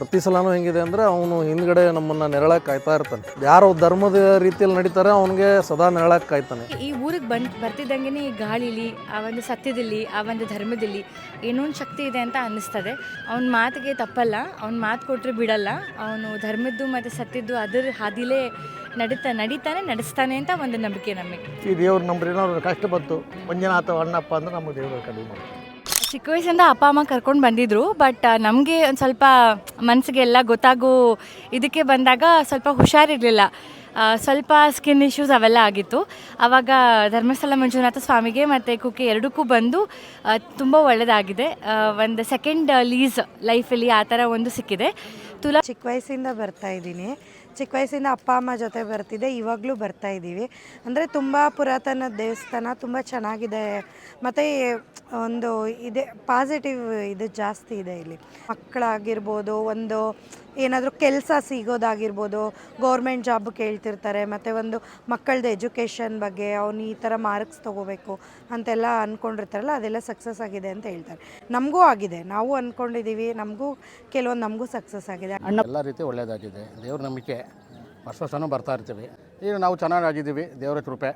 ಪ್ರತಿ ಸಲನೂ ಹೆಂಗಿದೆ ಅಂದರೆ ಅವನು ಹಿಂದ್ಗಡೆ ನಮ್ಮನ್ನು ನೆರಳಕ್ಕೆ ಕಾಯ್ತಾ ಇರ್ತಾನೆ. ಯಾರು ಧರ್ಮದ ರೀತಿಯಲ್ಲಿ ನಡೀತಾರೆ ಅವನಿಗೆ ಸದಾ ನೆರಳಕ್ಕೆ ಕಾಯ್ತಾನೆ. ಈ ಊರಿಗೆ ಬಂದ್ ಬರ್ತಿದ್ದಂಗೆ ಈ ಗಾಳಿಲಿ ಆ ಒಂದು ಸತ್ಯದಲ್ಲಿ ಆ ಒಂದು ಧರ್ಮದಲ್ಲಿ ಏನೊಂದು ಒಂದು ಶಕ್ತಿ ಇದೆ ಅಂತ ಅನ್ನಿಸ್ತದೆ. ಅವನ ಮಾತಿಗೆ ತಪ್ಪಲ್ಲ ಅವ್ನ ಮಾತು ಕೊಟ್ಟರೆ ಬಿಡಲ್ಲ. ಅವನು ಧರ್ಮದ್ದು ಮತ್ತು ಸತ್ಯದ್ದು ಅದರ ಹಾದಿಲೇ ನಡೀತಾ ನಡೀತಾನೆ ನಡೆಸ್ತಾನೆ ಅಂತ ಒಂದು ನಂಬಿಕೆ ನಮಗೆ. ಈ ದೇವ್ರ ನಂಬ್ರಿ ಏನಾದ್ರು ಕಷ್ಟ ಬಂತು. ಮಂಜುನಾಥ ಅಣ್ಣಪ್ಪ ಅಂದ್ರೆ ನಮ್ಮ ದೇವರು ಕಡಿಮೆ ಮಾಡ್ತಾರೆ. ಚಿಕ್ಕ ವಯಸ್ಸಿಂದ ಅಪ್ಪ, ಅಮ್ಮ ಕರ್ಕೊಂಡು ಬಂದಿದ್ರು. ಬಟ್ ನಮಗೆ ಒಂದು ಸ್ವಲ್ಪ ಮನಸ್ಸಿಗೆಲ್ಲ ಗೊತ್ತಾಗೋ ಇದಕ್ಕೆ ಬಂದಾಗ ಸ್ವಲ್ಪ ಹುಷಾರಿರಲಿಲ್ಲ. ಸ್ವಲ್ಪ ಸ್ಕಿನ್ ಇಶ್ಯೂಸ್ ಅವೆಲ್ಲ ಆಗಿತ್ತು. ಆವಾಗ ಧರ್ಮಸ್ಥಳ ಮಂಜುನಾಥ ಸ್ವಾಮಿಗೆ ಮತ್ತು ಕುಕ್ಕೆ ಎರಡಕ್ಕೂ ಬಂದು ತುಂಬ ಒಳ್ಳೆಯದಾಗಿದೆ ಒಂದು ಸೆಕೆಂಡ್ ಲೀಸ್ ಲೈಫಲ್ಲಿ ಆ ಥರ ಒಂದು ಸಿಕ್ಕಿದೆ. ತುಲಾ ಚಿಕ್ಕ ವಯಸ್ಸಿಂದ ಬರ್ತಾ ಇದ್ದೀನಿ. ಚಿಕ್ಕ ವಯಸ್ಸಿಂದ ಅಪ್ಪ, ಅಮ್ಮ ಜೊತೆ ಬರ್ತಿದೆ ಇವಾಗಲೂ ಬರ್ತಾ ಇದ್ದೀವಿ. ಅಂದರೆ ತುಂಬ ಪುರಾತನ ದೇವಸ್ಥಾನ, ತುಂಬ ಚೆನ್ನಾಗಿದೆ. ಮತ್ತು ಒಂದು ಇದೆ ಪಾಸಿಟಿವ್ ಇದು ಜಾಸ್ತಿ ಇದೆ ಇಲ್ಲಿ. ಮಕ್ಕಳಾಗಿರ್ಬೋದು, ಒಂದು ಏನಾದರೂ ಕೆಲಸ ಸಿಗೋದಾಗಿರ್ಬೋದು ಗೌರ್ಮೆಂಟ್ ಜಾಬ್ ಕೇಳ್ತಿರ್ತಾರೆ ಮತ್ತು ಒಂದು ಮಕ್ಕಳದ್ದು ಎಜುಕೇಷನ್ ಬಗ್ಗೆ ಅವ್ನು ಈ ಥರ ಮಾರ್ಕ್ಸ್ ತೊಗೋಬೇಕು ಅಂತೆಲ್ಲ ಅಂದ್ಕೊಂಡಿರ್ತಾರಲ್ಲ ಅದೆಲ್ಲ ಸಕ್ಸಸ್ ಆಗಿದೆ ಅಂತ ಹೇಳ್ತಾರೆ. ನಮಗೂ ಆಗಿದೆ ನಾವು ಅಂದ್ಕೊಂಡಿದ್ದೀವಿ ನಮಗೂ ಕೆಲವೊಂದು ನಮಗೂ ಸಕ್ಸಸ್ ಆಗಿದೆ. ಎಲ್ಲ ರೀತಿ ಒಳ್ಳೆಯದಾಗಿದೆ ದೇವ್ರ ನಂಬಿಕೆ ವರ್ಷ ವರ್ಷನೂ ಬರ್ತಾ ಇರ್ತೀವಿ. ಈಗ ನಾವು ಚೆನ್ನಾಗಾಗಿದ್ದೀವಿ ದೇವರ ಕೃಪೆ.